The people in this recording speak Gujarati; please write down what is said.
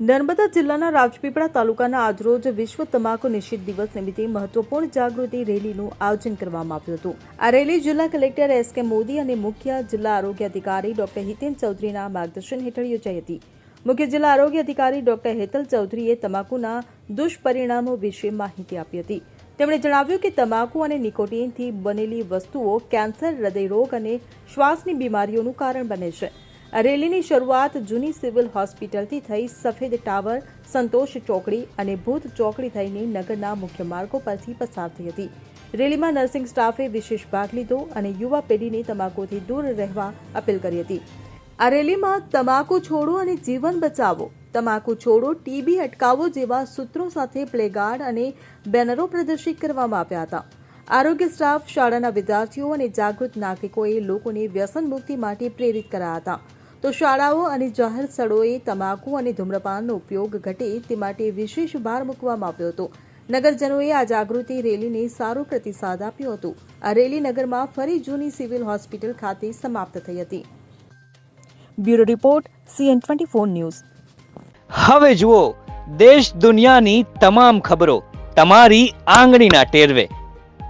નર્મદા જિલ્લાના રાજપીપળા તાલુકાના આજરોજ વિશ્વ તમાકુ નિષેધ દિવસ નિમિત્તે મહત્વપૂર્ણ જાગૃતિ રેલીનું આયોજન કરવામાં આવ્યું હતું. આ રેલી જિલ્લા કલેક્ટર એસ કે મોદી અને મુખ્ય જિલ્લા આરોગ્ય અધિકારી ડોક્ટર હિતેન ચૌધરીના માર્ગદર્શન હેઠળ યોજાઈ હતી. મુખ્ય જિલ્લા આરોગ્ય અધિકારી ડોક્ટર હેતલ ચૌધરીએ તમાકુના દુષ્પરિણામો વિશે માહિતી આપી હતી. તેમણે જણાવ્યું કે તમાકુ અને નિકોટીનથી બનેલી વસ્તુઓ કેન્સર, હૃદયરોગ અને શ્વાસની બીમારીઓનું કારણ બને છે. આ રેલીની શરૂઆત જૂની સિવિલ હોસ્પિટલથી થઈ સફેદ ટાવર, સંતોષ ચોકડી અને ભૂત ચોકડી થઈને નગરના મુખ્ય માર્ગો પરથી પસાર થઈ હતી. રેલીમાં નર્સિંગ સ્ટાફે વિશેષ ભાગ લીધો અને યુવા પેઢીને તમાકુથી દૂર રહેવા અપીલ કરી હતી. આ રેલીમાં તમાકુ છોડો અને જીવન બચાવો, તમાકુ છોડો, ટીબી અટકાવો જેવા સૂત્રો સાથે પ્લેગાર્ડ અને બેનરો પ્રદર્શિત કરવામાં આવ્યા હતા. આરોગ્ય સ્ટાફ, શાળાના વિદ્યાર્થીઓ અને જાગૃત નાગરિકોએ લોકોને વ્યસન મુક્તિ માટે પ્રેરિત કર્યા હતા. તો શાળાઓ અને જાહેર સ્થળોએ તમાકુ અને ધૂમ્રપાનનો ઉપયોગ ઘટે તે માટે વિશેષ ભાર મૂકવામાં આવ્યો હતો. નગરજનોએ આ જાગૃતિ રેલીને સારો પ્રતિસાદ આપ્યો હતો. આ રેલી નગરમાં ફરી જૂની સિવિલ હોસ્પિટલ ખાતે સમાપ્ત થઈ હતી. Bureau report, CN twenty four news. હવે જુઓ, દેશ દુનિયાની તમામ ખબરો, તમારી આંગળીના ટેરવે.